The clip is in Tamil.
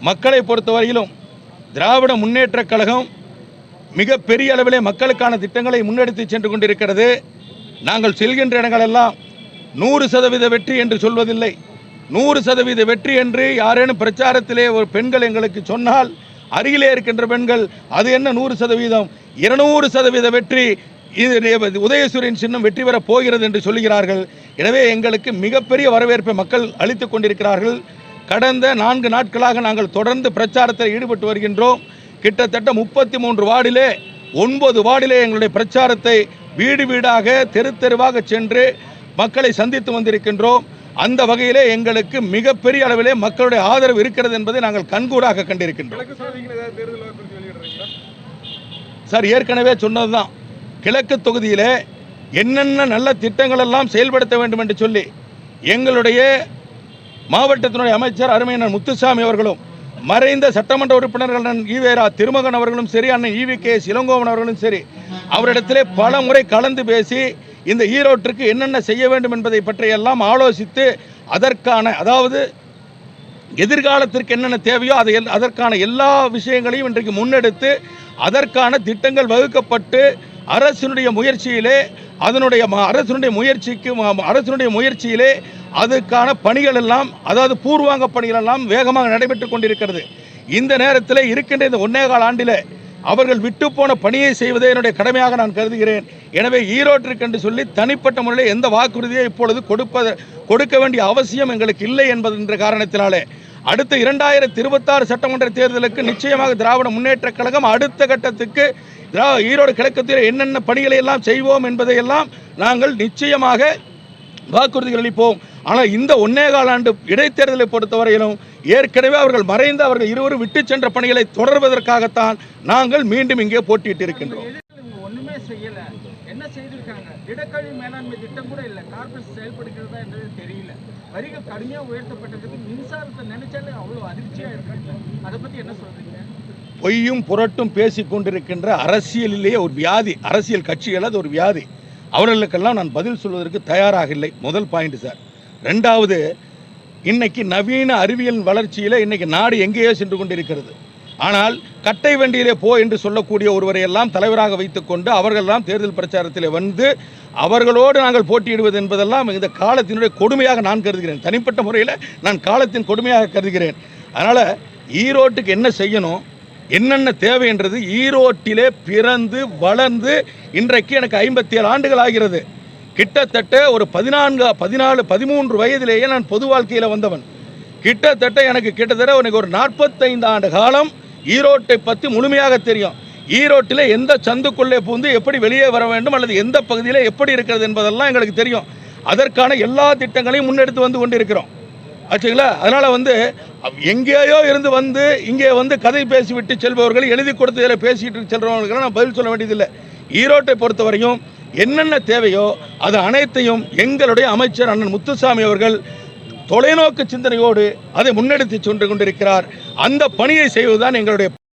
மக்களை பொறுத்தவரையிலும் திராவிட முன்னேற்றக் கழகம் மிக பெரிய அளவிலே மக்களுக்கான திட்டங்களை முன்னெடுத்து சென்று கொண்டிருக்கிறது. நாங்கள் செல்கின்ற இடங்களெல்லாம் நூறு சதவீத வெற்றி என்று சொல்வதில்லை. நூறு சதவீத வெற்றி என்று யாரேனும் பிரச்சாரத்திலே ஒரு பெண்கள் எங்களுக்கு சொன்னால் அருகிலே இருக்கின்ற பெண்கள் அது என்ன நூறு சதவீதம்? இருநூறு சதவீத வெற்றி இது உதயசூரியன் சின்னம் வெற்றி பெறப் போகிறது என்று சொல்கிறார்கள் எனவே எங்களுக்கு மிகப்பெரிய வரவேற்பை மக்கள் அளித்து கொண்டிருக்கிறார்கள். கடந்த நான்கு நாட்களாக நாங்கள் தொடர்ந்து பிரச்சாரத்தில் ஈடுபட்டு வருகின்றோம். கிட்டத்தட்ட முப்பத்தி மூன்று வார்டிலே ஒன்பது வார்டிலே எங்களுடைய பிரச்சாரத்தை வீடு வீடாக தெரு தெருவாக சென்று மக்களை சந்தித்து வந்திருக்கின்றோம். அந்த வகையிலே எங்களுக்கு மிகப்பெரிய அளவிலே மக்களுடைய ஆதரவு இருக்கிறது என்பதை நாங்கள் கண்கூடாக கண்டிருக்கின்றோம். சார் ஏற்கனவே சொன்னதுதான். கிழக்கு தொகுதியிலே என்னென்ன நல்ல திட்டங்கள் எல்லாம் செயல்படுத்த வேண்டும் என்று சொல்லி எங்களுடைய மாவட்டத்தினுடைய அமைச்சர் அருமையினர் முத்துசாமி அவர்களும் மறைந்த சட்டமன்ற உறுப்பினர்கள் ஈவேரா திருமகன் அவர்களும் சரி அண்ணன் ஈவி கே இளங்கோவன் அவர்களும் சரி அவரிடத்திலே பல முறை கலந்து பேசி இந்த ஈரோட்டிற்கு என்னென்ன செய்ய வேண்டும் என்பதை பற்றியெல்லாம் ஆலோசித்து அதற்கான அதாவது எதிர்காலத்திற்கு என்னென்ன தேவையோ அதை எல்- அதற்கான எல்லா விஷயங்களையும் இன்றைக்கு முன்னெடுத்து அதற்கான திட்டங்கள் வகுக்கப்பட்டு அரசினுடைய முயற்சியிலே அதனுடைய அரசனுடைய முயற்சிக்கு அரசனுடைய முயற்சியிலே அதுக்கான பணிகள் எல்லாம் அதாவது பூர்வாங்க பணிகள் எல்லாம் வேகமாக நடைபெற்று கொண்டிருக்கிறது. இந்த நேரத்தில் இருக்கின்ற இந்த ஒன்னே கால ஆண்டில் அவர்கள் விட்டு போன பணியை செய்வதே என்னுடைய கடமையாக நான் கருதுகிறேன். எனவே ஈரோட்டிற்கு என்று சொல்லி தனிப்பட்ட முறையில் எந்த வாக்குறுதியை இப்பொழுது கொடுப்பது கொடுக்க வேண்டிய அவசியம் எங்களுக்கு இல்லை என்பது என்ற காரணத்தினாலே அடுத்த இரண்டாயிரத்தி இருபத்தாறு சட்டமன்ற தேர்தலுக்கு நிச்சயமாக திராவிட முன்னேற்றக் கழகம் அடுத்த கட்டத்துக்கு ஈரோடு கிழக்கத்தில் என்னென்ன பணிகளை எல்லாம் செய்வோம் என்பதையெல்லாம் நாங்கள் நிச்சயமாக வாக்குறுதிகள் அளிப்போம். ஆனால் இந்த ஒன்னே கால ஆண்டு இடைத்தேர்தலை பொறுத்தவரையிலும் ஏற்கனவே அவர்கள் மறைந்து அவர்கள் இருவரும் விட்டு சென்ற பணிகளை தொடர்வதற்காகத்தான் நாங்கள் மீண்டும் இங்கே போட்டியிட்டு இருக்கின்றோம். எதிர்க்கட்சிகள் என்ன செய்திருக்காங்க? மேலாண்மை திட்டம் கூட இல்லை. கார்பரேட் செயல்படுகிறதா என்றது தெரியல. வரிகள் கடுமையாக உயர்த்தப்பட்டதுக்கு மின்சாரத்தை நினைச்சாலே அவ்வளோ அதிர்ச்சியாக இருக்காங்க. அதை பற்றி என்ன சொல்றீங்க? பொய்யும் புரட்டும் பேசி கொண்டிருக்கின்ற அரசியலிலேயே ஒரு வியாதி அரசியல் கட்சிகள் அது ஒரு வியாதி. அவர்களுக்கெல்லாம் நான் பதில் சொல்வதற்கு தயாராக இல்லை. முதல் பாயிண்ட் சார் ரெண்டாவது இன்னைக்கு நவீன அறிவியல் வளர்ச்சியில் இன்னைக்கு நாடு எங்கேயோ சென்று கொண்டிருக்கிறது. ஆனால் கட்டை வண்டியிலே போ என்று சொல்லக்கூடிய ஒருவரை எல்லாம் தலைவராக வைத்துக்கொண்டு அவர்களெல்லாம் தேர்தல் பிரச்சாரத்தில் வந்து அவர்களோடு நாங்கள் போட்டியிடுவது என்பதெல்லாம் இந்த காலத்தினுடைய கொடுமையாக நான் கருதுகிறேன். தனிப்பட்ட முறையில் நான் காலத்தின் கொடுமையாக கருதுகிறேன். அதனால் ஈரோட்டுக்கு என்ன செய்யணும்? என்னென்ன தேவைன்றது ஈரோட்டிலே பிறந்து வளர்ந்து இன்றைக்கு எனக்கு ஐம்பத்தி ஏழு ஆண்டுகள் ஆகிறது. கிட்டத்தட்ட ஒரு பதினான்கு பதினாலு பதிமூன்று வயதிலேயே நான் பொது வாழ்க்கையில் வந்தவன். கிட்டத்தட்ட எனக்கு கிட்டத்தட்ட எனக்கு ஒரு நாற்பத்தைந்து ஆண்டு காலம் ஈரோட்டை பற்றி முழுமையாக தெரியும். ஈரோட்டில் எந்த சந்துக்குள்ளே பூந்து எப்படி வெளியே வர வேண்டும் அல்லது எந்த பகுதியில் எப்படி இருக்கிறது என்பதெல்லாம் எங்களுக்கு தெரியும். அதற்கான எல்லா திட்டங்களையும் முன்னெடுத்து வந்து கொண்டிருக்கிறோம். ஆச்சுங்களா? அதனால் வந்து எங்கேயோ இருந்து வந்து இங்கே வந்து கதை பேசிவிட்டு செல்பவர்கள் எழுதி கொடுத்து இதில் பேசிட்டு செல்றவங்களுக்கு நான் பதில் சொல்ல வேண்டியதில்லை. ஈரோட்டை பொறுத்தவரையும் என்னென்ன தேவையோ அது அனைத்தையும் எங்களுடைய அமைச்சர் அண்ணன் முத்துசாமி அவர்கள் தொலைநோக்கு சிந்தனையோடு அதை முன்னெடுத்து சென்று கொண்டிருக்கிறார். அந்த பணியை செய்வதுதான் எங்களுடைய